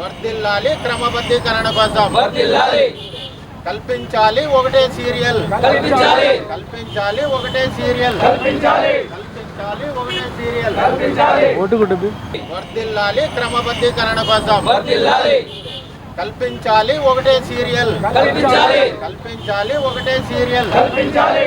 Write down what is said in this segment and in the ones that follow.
వర్దిల్లాలి క్రమబద్ధీకరణ కోసం. వర్ధిల్లాలి. కల్పించాలి ఒకటే సీరియల్. కల్పించాలి. కల్పించాలి ఒకటే సీరియల్. కల్పించాలి. కల్పించాలి ఒకటే సీరియల్. కల్పించాలి. వర్దిల్లాలి క్రమబద్ధీకరణ కోసం. కల్పించాలి ఒకటే సీరియల్. కల్పించాలి. కల్పించాలి ఒకటే సీరియల్. కల్పించాలి.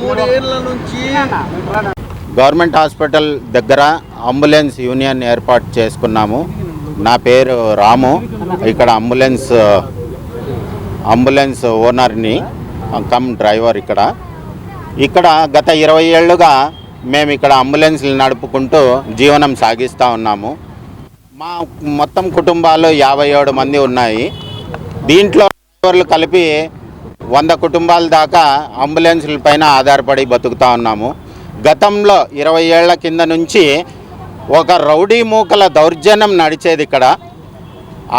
మూడేళ్ళ నుంచి గవర్నమెంట్ హాస్పిటల్ దగ్గర అంబులెన్స్ యూనియన్ ఏర్పాటు చేసుకున్నాము. నా పేరు రాము. ఇక్కడ అంబులెన్స్ అంబులెన్స్ ఓనర్ని కమ్ డ్రైవర్ ఇక్కడ. ఇక్కడ గత ఇరవై ఏళ్ళుగా మేము ఇక్కడ అంబులెన్స్లు నడుపుకుంటూ జీవనం సాగిస్తూ ఉన్నాము. మా మొత్తం కుటుంబాలు యాభై ఏడు మంది ఉన్నాయి. దీంట్లో డ్రైవర్లు కలిపి వంద కుటుంబాల దాకా అంబులెన్స్ల పైన ఆధారపడి బతుకుతా ఉన్నాము. గతంలో ఇరవై ఏళ్ళ కింద నుంచి ఒక రౌడీ మూకల దౌర్జన్యం నడిచేది ఇక్కడ.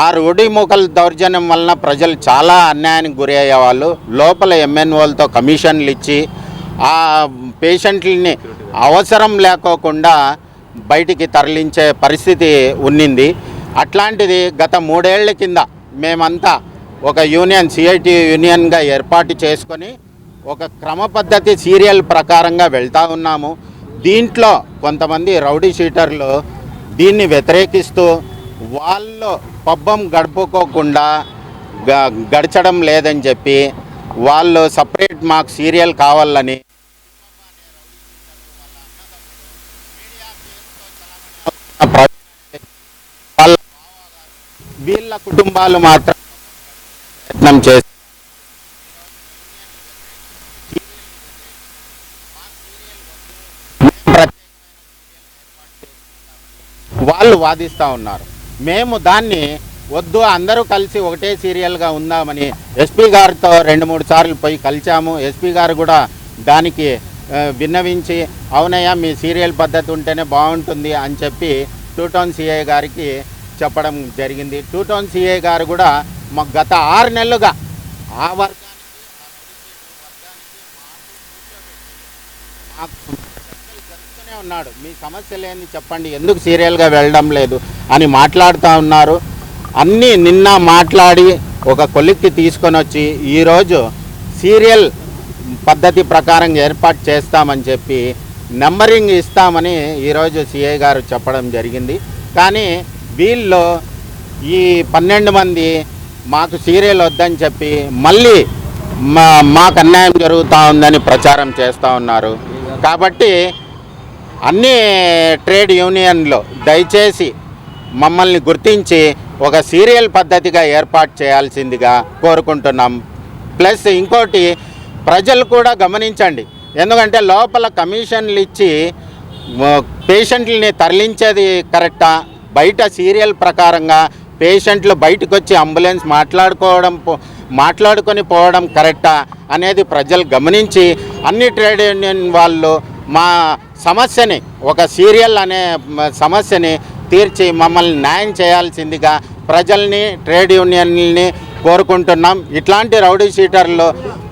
ఆ రౌడీ మూకల దౌర్జన్యం వలన ప్రజలు చాలా అన్యాయానికి గురి అయ్యేవాళ్ళు. లోపల ఎంఎన్ఓలతో కమిషన్లు ఇచ్చి ఆ పేషెంట్లని అవసరం లేకోకుండా బయటికి తరలించే పరిస్థితి ఉన్నింది. అట్లాంటిది గత మూడేళ్ళ కింద మేమంతా ఒక యూనియన్ సిఐటి యూనియన్గా ఏర్పాటు చేసుకొని ఒక క్రమ పద్ధతి సీరియల్ ప్రకారంగా వెళ్తూ ఉన్నాము. దీంట్లో కొంతమంది రౌడీ షీటర్లు దీన్ని వ్యతిరేకిస్తూ వాళ్ళు పబ్బం గడుపుకోకుండా గ- గడచడం లేదని చెప్పి వాళ్ళు సపరేట్ మాకు సీరియల్ కావాలని వీళ్ళ కుటుంబాలు మాత్రం ప్రయత్నం చేసి వాళ్ళు వాదిస్తూ ఉన్నారు. మేము దాన్ని వద్దు అందరూ కలిసి ఒకటే సీరియల్గా ఉందామని ఎస్పీ గారితో రెండు మూడు సార్లు పోయి కలిసాము ఎస్పీ గారు కూడా దానికి విన్నవించి అవునయ్యా మీ సీరియల్ పద్ధతి ఉంటేనే బాగుంటుంది అని చెప్పి టూ టౌన్ సిఐ గారికి చెప్పడం జరిగింది. టూ టౌన్ సిఐ గారు కూడా మా గత ఆరు నెలలుగా ఆ వర్గానికి మాకు ఉన్నాడు. మీ సమస్యలు ఏంది చెప్పండి. ఎందుకు సీరియల్గా వెళ్ళడం లేదు అని మాట్లాడుతూ ఉన్నారు. అన్నీ నిన్న మాట్లాడి ఒక కొలిక్కి తీసుకొని వచ్చి ఈరోజు సీరియల్ పద్ధతి ప్రకారం ఏర్పాటు చేస్తామని చెప్పి నెంబరింగ్ ఇస్తామని ఈరోజు సిఐ గారు చెప్పడం జరిగింది. కానీ వీళ్ళు ఈ పన్నెండు మంది మాకు సీరియల్ వద్దని చెప్పి మళ్ళీ మా మాకు అన్యాయం జరుగుతూ ఉందని ప్రచారం చేస్తూ ఉన్నారు. కాబట్టి అన్ని ట్రేడ్ యూనియన్లు దయచేసి మమ్మల్ని గుర్తించి ఒక సీరియల్ పద్ధతిగా ఏర్పాటు చేయాల్సిందిగా కోరుకుంటున్నాం. ప్లస్ ఇంకోటి ప్రజలు కూడా గమనించండి. ఎందుకంటే లోపల కమిషన్లు ఇచ్చి పేషెంట్లని తరలించేది కరెక్టా? బయట సీరియల్ ప్రకారంగా పేషెంట్లు బయటకు వచ్చి అంబులెన్స్ మాట్లాడుకోవడం మాట్లాడుకొని పోవడం కరెక్టా అనేది ప్రజలు గమనించి అన్ని ట్రేడ్ యూనియన్ వాళ్ళు మా సమస్యని ఒక సీరియల్ అనే సమస్యని తీర్చి మమ్మల్ని న్యాయం చేయాల్సిందిగా ప్రజల్ని ట్రేడ్ యూనియన్ని కోరుకుంటున్నాం. ఇట్లాంటి రౌడీ షీటర్లు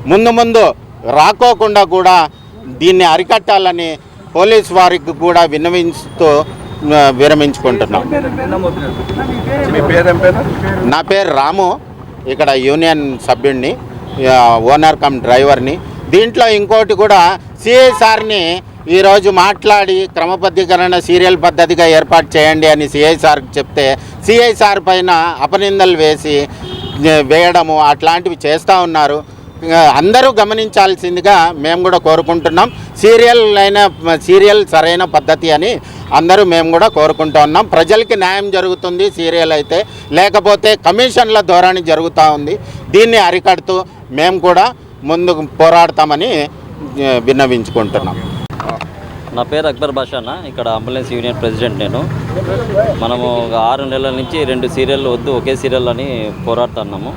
ముందు ముందు రాకోకుండా కూడా దీన్ని అరికట్టాలని పోలీస్ వారికి కూడా విన్నవించుతూ విరమించుకుంటున్నాం. నా పేరు రాము. ఇక్కడ యూనియన్ సభ్యుడిని ఓనర్ కమ్ డ్రైవర్ని. దీంట్లో ఇంకోటి కూడా సిఐ సార్ని ఈరోజు మాట్లాడి క్రమబద్ధీకరణ సీరియల్ పద్ధతిగా ఏర్పాటు చేయండి అని సిఐ సార్కి చెప్తే సిఐ సార్ పైన అపనిందలు వేసి వేయడము అట్లాంటివి చేస్తూ ఉన్నారు. అందరూ గమనించాల్సిందిగా మేము కూడా కోరుకుంటున్నాం. సీరియల్ అయిన సీరియల్ సరైన పద్ధతి అని అందరూ మేము కూడా కోరుకుంటూ ఉన్నాం. ప్రజలకి న్యాయం జరుగుతుంది సీరియల్ అయితే. లేకపోతే కమిషన్ల ధోరణి జరుగుతూ ఉంది. దీన్ని అరికడుతూ మేము కూడా ముందుకు పోరాడతామని విన్నవించుకుంటున్నాం. నా పేరు అక్బర్ బాషానా. ఇక్కడ అంబులెన్స్ యూనియన్ ప్రెసిడెంట్ నేను. మనము ఆరు నెలల నుంచి రెండు సీరియల్ వద్దు ఒకే సీరియల్ అని పోరాడుతున్నాము.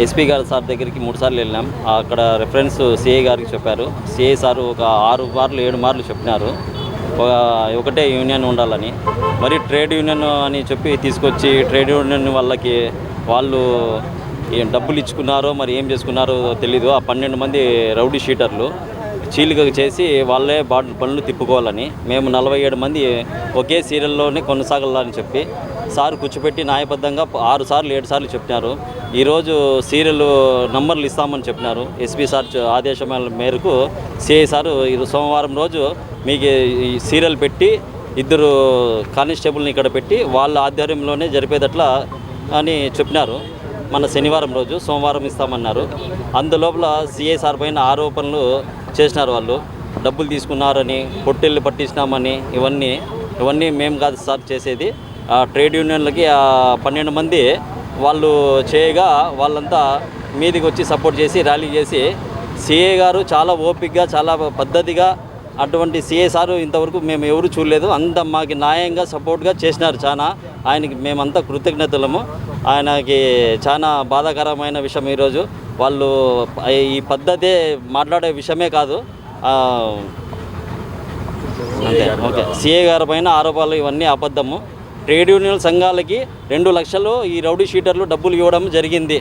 ఎస్పీ గారి సార్ దగ్గరికి మూడు సార్లు వెళ్ళాం. అక్కడ రెఫరెన్స్ సిఐ గారికి చెప్పారు. సిఐ సార్ ఒక ఆరు మార్లు ఏడు మార్లు చెప్పినారు. ఒక ఒకటే యూనియన్ ఉండాలని. మరి ట్రేడ్ యూనియన్ అని చెప్పి తీసుకొచ్చి ట్రేడ్ యూనియన్ వాళ్ళకి వాళ్ళు ఏం డబ్బులు ఇచ్చుకున్నారో మరి ఏం చేసుకున్నారో తెలీదు. ఆ పన్నెండు మంది రౌడీ షీటర్లు. చీలిక చేసి వాళ్ళే బాటిల్ పనులు తిప్పుకోవాలని మేము నలభై ఏడు మంది ఒకే సీరియల్లోనే కొనసాగాలని చెప్పి సార్ కూర్చోపెట్టి న్యాయబద్ధంగా ఆరు సార్లు ఏడు సార్లు చెప్పినారు. ఈరోజు సీరియల్ నంబర్లు ఇస్తామని చెప్పినారు. ఎస్పీ సార్ ఆదేశం మేరకు సిఐ సారు సోమవారం రోజు మీకు ఈ సీరియల్ పెట్టి ఇద్దరు కానిస్టేబుల్ని ఇక్కడ పెట్టి వాళ్ళ ఆధ్వర్యంలోనే జరిపేదట్లా అని చెప్పినారు. మన శనివారం రోజు సోమవారం ఇస్తామన్నారు. అందులోపల సిఐ సార్ పైన ఆరోపణలు చేసినారు వాళ్ళు. డబ్బులు తీసుకున్నారని పొట్టెళ్ళు పట్టించినామని ఇవన్నీ ఇవన్నీ మేము కాదు సార్ చేసేది. ట్రేడ్ యూనియన్లకి పన్నెండు మంది వాళ్ళు చేయగా వాళ్ళంతా మీదికి వచ్చి సపోర్ట్ చేసి ర్యాలీ చేసి సిఏ గారు చాలా ఓపిక్గా చాలా పద్ధతిగా అటువంటి సిఏ సారు ఇంతవరకు మేము ఎవరు చూడలేదు. అంత మాకు న్యాయంగా సపోర్ట్గా చేసినారు చాలా ఆయనకి మేమంతా కృతజ్ఞతలము. ఆయనకి చాలా బాధాకరమైన విషయం ఈరోజు. వాళ్ళు ఈ పద్ధతే మాట్లాడే విషయమే కాదు. అంతే ఓకే. సిఏ గారి పైన ఆరోపణలు ఇవన్నీ అబద్ధము. ట్రేడ్ యూనియన్ సంఘాలకి రెండు లక్షలు ఈ రౌడీ షీటర్లు డబ్బులు ఇవ్వడం జరిగింది.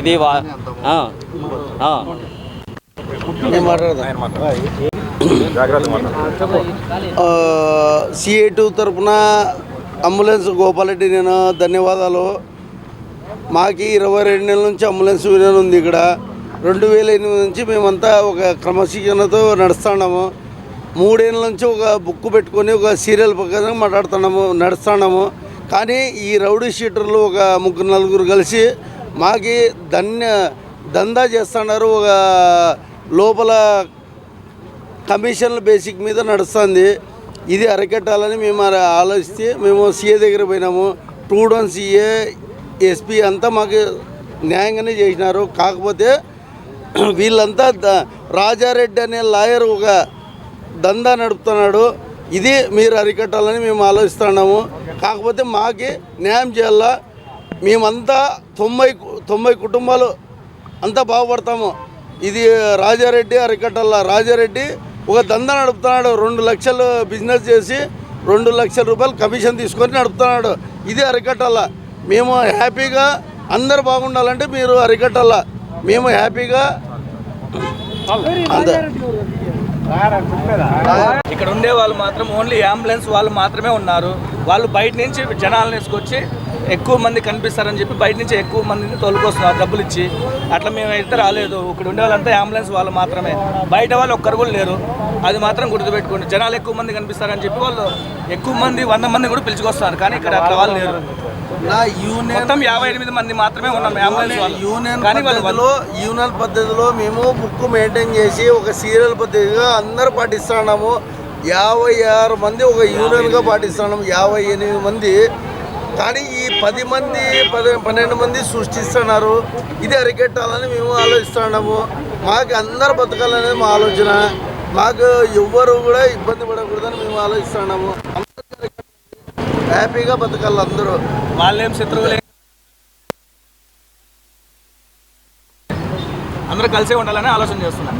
ఇది వా సిఏ టూ తరపున అంబులెన్స్ గోపాలరెడ్డి నేను ధన్యవాదాలు. మాకి ఇరవై రెండు నెలల నుంచి అంబులెన్స్ యూనియన్ ఉంది ఇక్కడ. రెండు వేల ఎనిమిది నుంచి మేమంతా ఒక క్రమశిక్షణతో నడుస్తున్నాము. మూడేళ్ళ నుంచి ఒక బుక్ పెట్టుకొని ఒక సీరియల్ ప్రకారం మాట్లాడుతున్నాము నడుస్తున్నాము. కానీ ఈ రౌడీ షీటర్లు ఒక ముగ్గురు నలుగురు కలిసి మాకి ధన్య దందా చేస్తున్నారు. ఒక లోపల కమిషన్ల బేసిక్ మీద నడుస్తుంది. ఇది అరికట్టాలని మేము ఆలోచిస్తే మేము సీఏ దగ్గర పోయినాము. టూ డౌన్ సీఏ ఎస్పీ అంతా మాకు న్యాయంగానే చేసినారు. కాకపోతే వీళ్ళంతా ద- రాజారెడ్డి అనే లాయర్ ఒక దందా నడుపుతున్నాడు. ఇది మీరు అరికట్టాలని మేము ఆలోచిస్తున్నాము. కాకపోతే మాకి న్యాయం చేయాలా? మేమంతా తొంభై తొంభై కుటుంబాలు అంతా బాగుపడతాము. ఇది రాజారెడ్డి అరికట్టాల? రాజారెడ్డి ఒక దందా నడుపుతున్నాడు. రెండు లక్షలు బిజినెస్ చేసి రెండు లక్షల రూపాయలు కమిషన్ తీసుకొని నడుపుతున్నాడు. ఇది అరికట్టాల మేము హ్యాపీగా అందరు బాగుండాలంటే మీరు అరికట్టాల మేము హ్యాపీగా అంతే ఇక్కడ ఉండే వాళ్ళు మాత్రం ఓన్లీ అంబులెన్స్ వాళ్ళు మాత్రమే ఉన్నారు. వాళ్ళు బయట నుంచి జనాలను వేసుకొచ్చి ఎక్కువ మంది కనిపిస్తారని చెప్పి బయట నుంచి ఎక్కువ మందిని తోలుకొస్తున్నారు డబ్బులు ఇచ్చి. అట్లా మేము అయితే రాలేదు. ఇక్కడ ఉండే వాళ్ళంతా అంబులెన్స్ వాళ్ళు మాత్రమే. బయట వాళ్ళు ఒక్కరు కూడా లేరు. అది మాత్రం గుర్తుపెట్టుకోండి. జనాలు ఎక్కువ మంది కనిపిస్తారని చెప్పి వాళ్ళు ఎక్కువ మంది వంద మంది కూడా పిలుచుకొస్తున్నారు కానీ ఇక్కడ అట్లా వాళ్ళు లేరు. నా యూనియన్ మొత్తం యాభై ఎనిమిది మంది మాత్రమే ఉన్నాం. అంబులెన్స్ యూనియన్ పద్ధతిలో యూనియన్ పద్ధతిలో మేము బుక్ మెయింటైన్ చేసి ఒక సీరియల్ పద్ధతిగా అందరూ పాటిస్తున్నాము. యాభై ఆరు మంది ఒక యూనియన్గా పాటిస్తున్నాము. యాభై ఎనిమిది మంది. కానీ ఈ పది మంది పది పన్నెండు మంది సృష్టిస్తున్నారు. ఇది అరికెట్టాలని మేము ఆలోచిస్తున్నాము. మాకు అందరు బతకాలనేది మా ఆలోచన. మాకు ఎవ్వరు కూడా ఇబ్బంది పడకూడదని మేము ఆలోచిస్తున్నాము. హ్యాపీగా బతకాలి అందరూ. వాళ్ళేం శత్రువులే. అందరూ కలిసే ఉండాలని ఆలోచన చేస్తున్నాం.